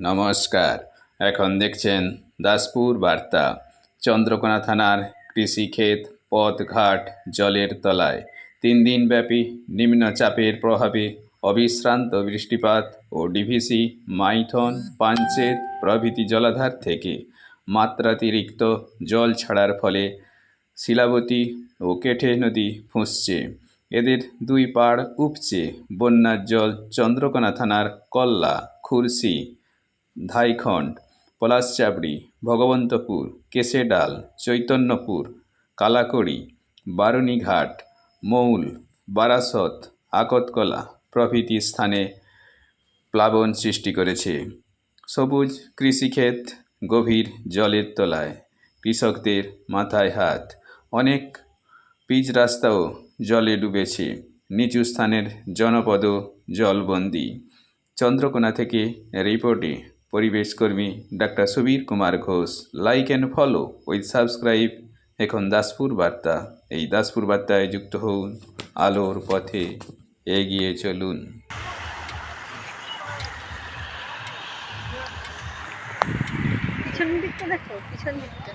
নমস্কার। এখন দেখছেন দাসপুর বার্তা। চন্দ্রকোনা থানার কৃষিক্ষেত, পথঘাট, জলের তলায় তিন দিনব্যাপী নিম্নচাপের প্রভাবে অবিশ্রান্ত বৃষ্টিপাত ও ডিভিসি, মাইথন পাঞ্চের প্রভৃতি জলাধার থেকে মাত্রাতিরিক্ত জল ছাড়ার ফলে শিলাবতী ও কেঠে নদী ফুঁসছে। এদের দুই পাড় উপচে। বন্যার জল চন্দ্রকোনা থানার কল্লা খুরসি ধাইখণ্ড পলাশচাবড়ি ভগবন্তপুর কেশেডাল চৈতন্যপুর, কালাকড়ি, বারুণীঘাট, মৌল, বারাসত, আকতকলা প্রভৃতি স্থানে প্লাবন সৃষ্টি করেছে। সবুজ কৃষিক্ষেত, গভীর জলের তলায়, কৃষকদের মাথায় হাত, অনেক পিচ রাস্তাও জলে ডুবেছে। নিচু স্থানের জনপদ জলবন্দি। চন্দ্রকোনা থেকে রিপোর্টে পরিবেশকর্মী doctor Subir Kumar Ghosh. Like and follow with subscribe এখন দাসপুর বার্তা। এই দাসপুর বার্তায় যুক্ত হন আলোর পথে এগিয়ে চলুন। পিছন দিকটা দেখো, পিছন দিকটা।